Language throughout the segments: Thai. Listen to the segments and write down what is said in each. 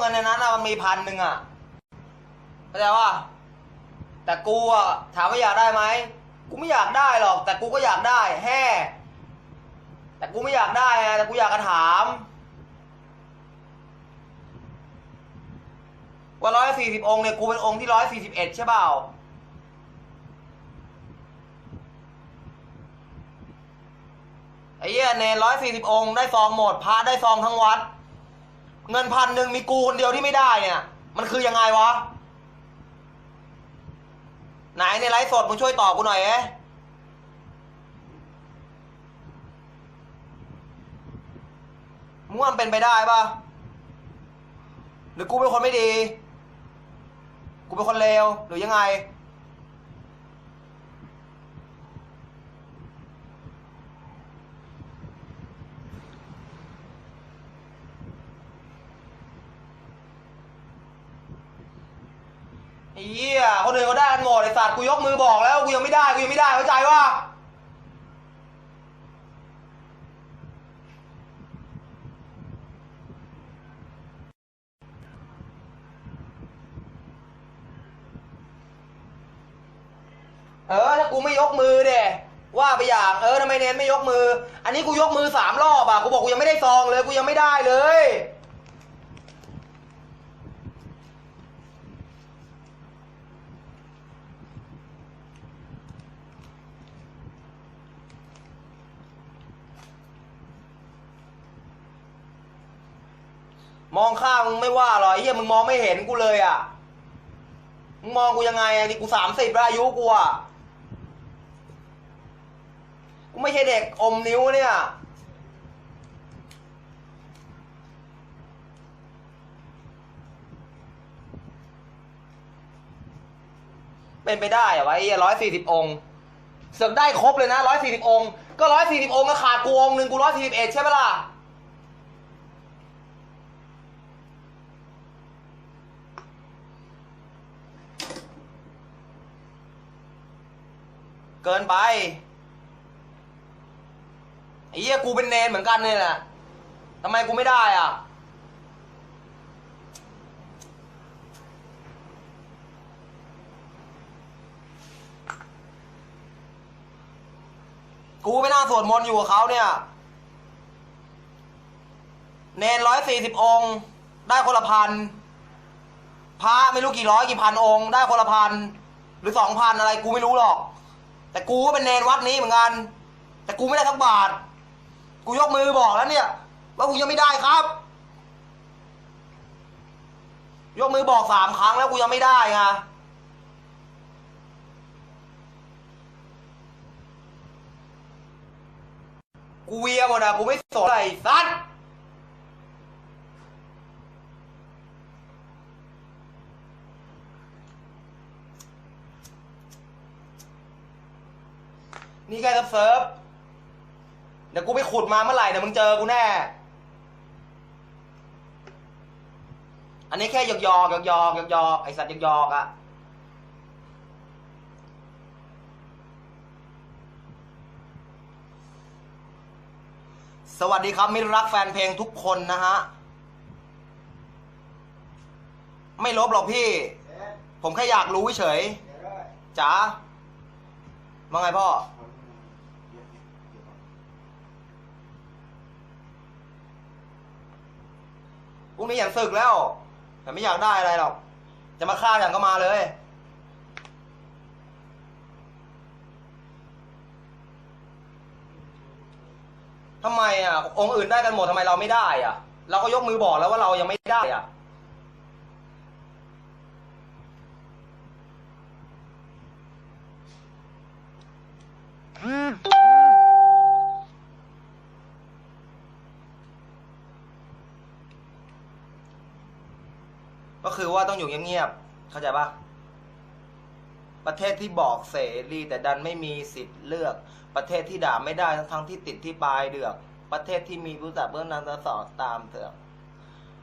เงินในนั้นอะมันมีพันหนึ่งอะเข้าใจว่า แต่กูอะถามว่าอยากได้ไหมกูไม่อยากได้หรอก แต่กูก็อยากได้แฮ่แต่กูไม่อยากได้แต่กูอยากจะถาม ว่าร้อยสี่สิบองค์เนี่ยกูเป็นองค์ที่ร้อยสี่สิบเอ็ดใช่เปล่าไอ้เหี้ยเนร้อยสี่สิบองค์ได้ซองหมดพระได้ซองทั้งวัด เงินพันหนึ่งมีกูคนเดียวที่ไม่ได้เนี่ยมันคือยังไงวะ ไหนในไลฟ์สดมึงช่วยตอบกูหน่อยเอ๊ะมึงว่ามันเป็นไปได้ปะหรือกูเป็นคนไม่ดี กูเป็นคนเลวหรือยังไง เหี้ยคนอื่นเขาได้กันหมดไอ้สัตว์กูยกมือบอกแล้วกูยังไม่ได้กูยังไม่ได้เข้าใจว่าเออถ้ากูไม่ยกมือเด้ว่าไปอย่างเออทำไมเน้นไม่ยกมือ อันนี้กูยกมือสามรอบอะกูบอกกูยังไม่ได้ซองเลยกูยังไม่ได้เลย มองข้างมึงไม่ว่าหรอกไอ้เหี้ยมึงมองไม่เห็นกูเลยอะ มึงมองกูยังไงอะนี่กูสามสิบแล้วอายุกูอะ กูไม่ใช่เด็กอมนิ้วเนี่ย เป็นไปได้เหรอวะไอ้ร้อยสี่สิบองค์ เสือกได้ครบเลยนะร้อยสี่สิบองค์ ก็ร้อยสี่สิบองค์ก็ขาดกูองค์หนึ่งกูร้อยสี่สิบเอ็ดใช่ไหมล่ะ เกินไปไอ้เหี้ยกูเป็นเนนเหมือนกันเนี่ยแหละทำไมกูไม่ได้อะ กูไปนั่งสวดมนต์อยู่กับเขาเนี่ย เนนร้อยสี่สิบองค์ ได้คนละพัน พระไม่รู้กี่ร้อยกี่พันองค์ ได้คนละพัน หรือสองพันอะไรกูไม่รู้หรอก แต่กูก็เป็นเนนวัดนี้เหมือนกันแต่กูไม่ได้ทักบาท กูยกมือบอกแล้วเนี่ย ว่ากูยังไม่ได้ครับ ยกมือบอกสามครั้งแล้วกูยังไม่ได้ไงกูเวียหมดอะกูไม่สนอะไรสัตว์ นี่แค่เซิร์ฟเดี๋ยวกูไปขุดมาเมื่อไหร่เดี๋ยวมึงเจอกูแน่ อันนี้แค่หยอกหยอกหยอกหยอกหยอกหยอกไอสัตว์หยอกหยอกอะสวัสดีครับมิตรรักแฟนเพลงทุกคนนะฮะ ไม่ลบหรอกพี่ ผมแค่อยากรู้เฉยจ๋าว่าไงพ่อ พรุ่งนี้อยากศึกแล้ว แต่ไม่อยากได้อะไรหรอก จะมาฆ่าอย่างก็มาเลยทำไมอะ องค์อื่นได้กันหมดทำไมเราไม่ได้อะ เราก็ยกมือบอกแล้วว่าเรายังไม่ได้อะ ก็คือ ว่าต้องอยู่เงียบๆเข้าใจปะประเทศที่บอกเสรีแต่ดันไม่มีสิทธิ์เลือก ประเทศที่ด่าไม่ได้ทั้งทั้งที่ติดที่ปลายเดือก ประเทศที่มีผู้จัดเบื้องนางสอดตามเถือก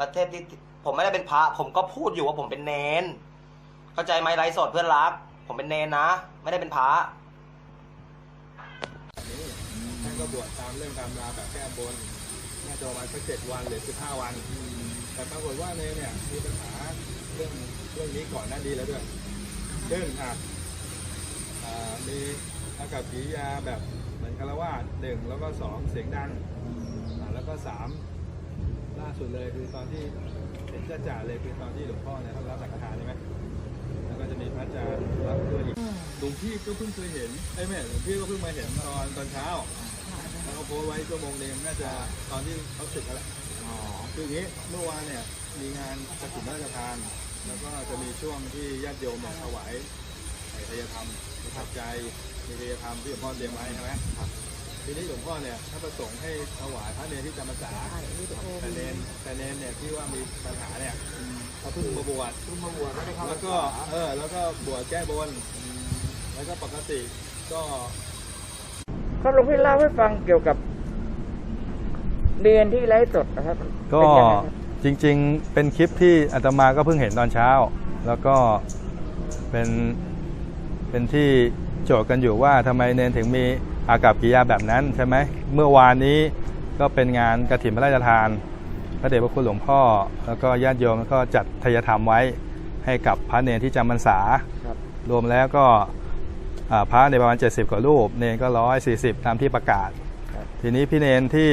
ประเทศที่ผมไม่ได้เป็นพระ ผมก็พูดอยู่ว่าผมเป็นเนน เข้าใจไหมไร้สดเพื่อนรัก ผมเป็นเนนนะ ไม่ได้เป็นพระท่านก็บวชตามเรื่องตามราวแบบแก้บนน่าจะมาสักเจ็ดวันหรือสิบห้าวัน แต่ปรากฏว่าเนเนี่ยมีปัญหา เรื่องเรื่องนี้ก่อนหน้านี้แล้วด้วยซึ่งอะอ่ามีอากับกิริยาแบบเหมือนคารวาสหนึ่งแล้วก็สองเสียงดังอ่าแล้วก็สามล่าสุดเลยคือตอนที่เห็นจ่าเลยคือตอนที่หลวงพ่อเนี่ยท่านรับสังฆทานใช่ไหมแล้วก็จะมีพระอาจารย์รับด้วยอีกหลวงพี่ก็เพิ่งเคยเห็นไอ้แม่หลวงพี่ก็เพิ่งมาเห็นตอนตอนเช้าแล้วเขาโพสไว้ชั่วโมงหนึงน่าจะตอนที่เขาศึกแล้วแหละคืออย่างนี้เมื่อวานเนี่ยมีงานกฐินพระราชทาน แล้วก็จะมีช่วงที่ญาติโยมเนี่ยถวายไถ่ทายธรรมมีปัจจัยมีทายธรรมที่หลวงพ่อเตรียมไว้ใช่ไหมทีนี้หลวงพ่อเนี่ยถ้าประสงค์ให้ถวายพระเนรที่จำพรรษาแต่เนรแต่เนรเนี่ยที่ว่ามีปัญหาเนี่ยเขาเพิ่งมาบวชเพิ่งมาบวชไม่ได้เข้าแล้วก็เออแล้วก็บวชแก้บน แล้วก็ปกติก็ครับหลวงพี่เล่าให้ฟังเกี่ยวกับเรียนที่ไลฟ์สดนะครับก็ เป็นยังไงครับจริงๆ เป็นคลิปที่อาตมาก็เพิ่งเห็นตอนเช้า แล้วก็เป็นเป็นที่โจทย์กันอยู่ว่าทำไมเนนถึงมีอากับกิริยาแบบนั้นใช่ไหมเมื่อวานนี้ก็เป็นงานกระถิ่นพระราชทาน พระเดชพระคุณหลวงพ่อ แล้วก็ญาติโยมก็จัดทายธรรมไว้ให้กับพระเนรที่จำพรรษาครับรวมแล้วก็อ่าพระในประมาณ 70 กว่ารูป เนนก็ 140 ตามที่ประกาศครับทีนี้พี่เนนที่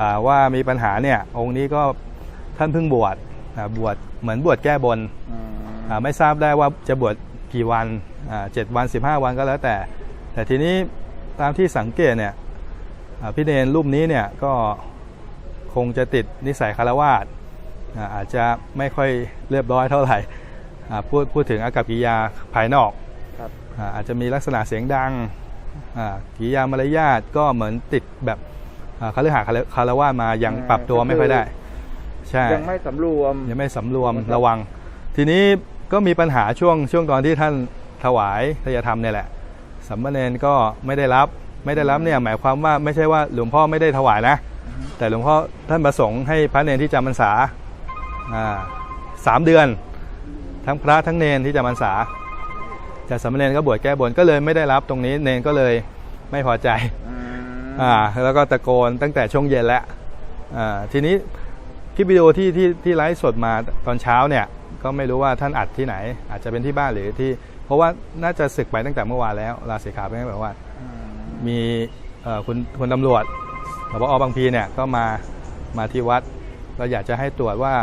อ่าว่ามีปัญหาเนี่ยองค์นี้ก็ ท่านเพิ่งบวชอ่าบวชเหมือนบวชแก้บนอืมอ่าไม่ทราบได้ว่าจะบวชกี่วันอ่าเจ็ดวัน15วันก็แล้วแต่ แต่ทีนี้ตามที่สังเกตเนี่ยอ่าพี่เนนรูปนี้เนี่ยก็คงจะติดนิสัยคารวาสอ่าอาจจะไม่ค่อยเรียบร้อยเท่าไหร่อ่าพูดพูดถึงอากับกิริยาภายนอกครับอ่าอาจจะมีลักษณะเสียงดังอ่ากิริยามารยาทก็เหมือนติดแบบอ่าคาลือหาคารวาสมายังปรับตัวไม่ค่อยได้ ใช่ ยังไม่สำรวม ยังไม่สำรวมครับระวัง ทีนี้ก็มีปัญหาช่วงช่วงตอนที่ท่านถวายทายธรรมเนี่ยแหละสัมมาเนนก็ไม่ได้รับไม่ได้รับเนี่ยหมายความว่าไม่ใช่ว่าหลวงพ่อไม่ได้ถวายนะ แต่หลวงพ่อท่านประสงค์ให้พระเนนที่จำพรรษาอ่าสามเดือน ทั้งพระทั้งเนนที่จำพรรษาแต่สามเณรก็บวชแก้บนก็เลยไม่ได้รับตรงนี้เนนก็เลยไม่พอใจอืมอ่าแล้วก็ตะโกนตั้งแต่ช่วงเย็นแล้วอ่าทีนี้ค ลิปวิดีโอที่ที่ที่ไลฟ์สดมาตอนเช้าเนี่ยก็ไม่รู้ว่าท่านอัดที่ไหน อาจจะเป็นที่บ้านหรือที่ เพราะว่าน่าจะศึกไปตั้งแต่เมื่อวานแล้วลาสิกขาไปตั้งแต่เมื่อวามีเอ่อคุณคุณตำรวจสพอบางพีเนี่ยก็มามาที่วัด เราอยากจะให้ตรวจว่า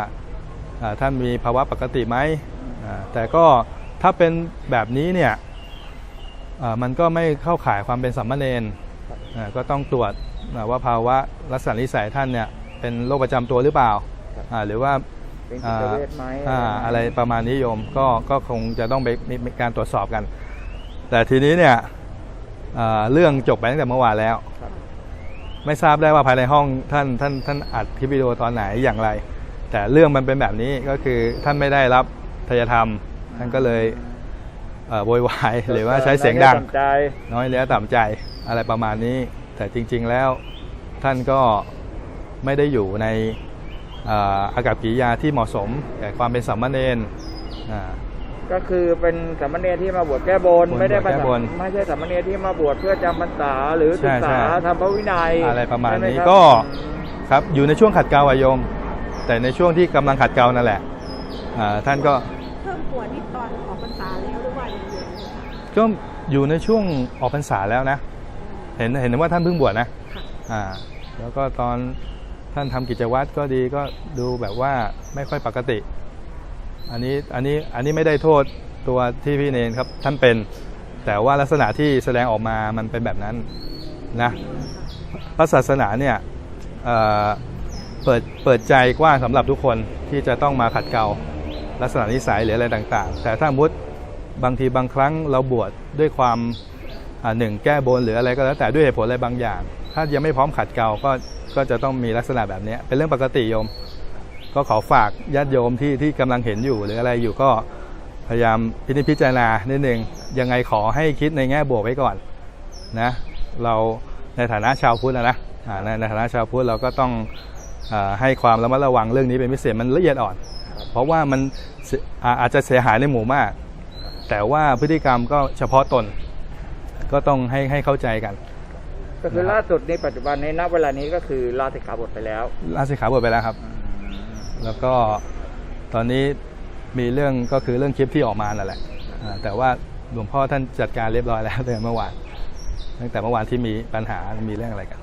ท่านมีภาวะปกติไหมแต่ก็ถ้าเป็นแบบนี้เนี่ยมันก็ไม่เข้าข่ายความเป็นสัมมาเนนก็ต้องตรวจว่าภาวะลักษณะนิสัยท่านเนี่ย เป็นโรคประจำตัวหรือเปล่าอ่าหรือว่าเป็นจิตเวชไหมอ่าอะไรประมาณนี้โยมก็ก็คงจะต้องไปมีมีการตรวจสอบกัน แต่ทีนี้เนี่ยอ่าเรื่องจบไปตั้งแต่เมื่อวานแล้วครับไม่ทราบได้ว่าภายในห้องท่านท่านท่านอัดคลิปวิดีโอตอนไหนอย่างไร แต่เรื่องมันเป็นแบบนี้ก็คือท่านไม่ได้รับทายธรรม ท่านก็เลยเอ่อโวยวายหรือว่าใช้เสียงดังสนใจน้อยเนื้อต่ำใจอะไรประมาณนี้ แต่จริง ๆแล้วท่านก็ ไม่ได้อยู่ในเอ่ออากับกิริยาที่เหมาะสมแก่ความเป็นสัมมาเนนอ่าก็คือเป็นสามเณรที่มาบวชแก้บนบวชไม่ได้มาแก้บนไม่ใช่สามเณรที่มาบวชเพื่อจำพรรษาหรือใช่ศึกษาใช่ทำพระวินัยอะไรประมาณใช่หนี้ครับก็ครับอยู่ในช่วงขัดเกลาอะโยม แต่ในช่วงที่กำลังขัดเกลานั่นแหละอ่าท่านก็เพิ่มปวดนี่ตอนออกพรรษาแล้วหรือว่ายังอยู่ในพรรษาก็อยู่ในช่วงออกพรรษาแล้วนะ เห็นเห็นว่าท่านเพิ่งบวชนะค่ะอ่าแล้วก็ตอน ท่านทำกิจวัตรก็ดีก็ดูแบบว่าไม่ค่อยปกติ อันนี้อันนี้อันนี้ไม่ได้โทษตัวที่พี่เนนครับท่านเป็น แต่ว่าลักษณะที่แสดงออกมามันเป็นแบบนั้นนะพระศาสนาเนี่ยเเปิดเปิดใจกว้างสำหรับทุกคนที่จะต้องมาขัดเกลาลักษณะนิสัยหรืออะไรต่างๆ แต่ถ้ามุดบางทีบางครั้งเราบวชด้วยความหนึ่งแก้บนหรืออะไรก็แล้วแต่ด้วยเหตุผลอะไรบางอย่าง ถ้ายังไม่พร้อมขัดเกลาก็ ก็จะต้องมีลักษณะแบบนี้เป็นเรื่องปกติโยม ก็ขอฝากญาติโยมที่ที่กำลังเห็นอยู่หรืออะไรอยู่ก็พยายามพินิจพิจารณานิดนึงยังไงขอให้คิดในแง่บวกไว้ก่อนนะเราในฐานะชาวพุทธนะนะในฐานะชาวพุทธเราก็ต้องอให้ความระมัดระวังเรื่องนี้เป็นพิเศษมันละเอียดอ่อน เพราะว่ามันอาอาจจะเสียหายในหมู่มาก แต่ว่าพฤติกรรมก็เฉพาะตนก็ต้องให้ให้เข้าใจกัน ก็คือล่าสุดในปัจจุบันในณเวลานี้ก็คือลาสิกขาบทไปแล้วลาสิกขาบทไปแล้วครับ แล้วก็ตอนนี้มีเรื่องก็คือเรื่องคลิปที่ออกมานั่นแหละอ่าแต่ว่าหลวงพ่อท่านจัดการเรียบร้อยแล้วตั้งแต่เมื่อวานตั้งแต่เมื่อวานที่มีปัญหามีเรื่องอะไรกัน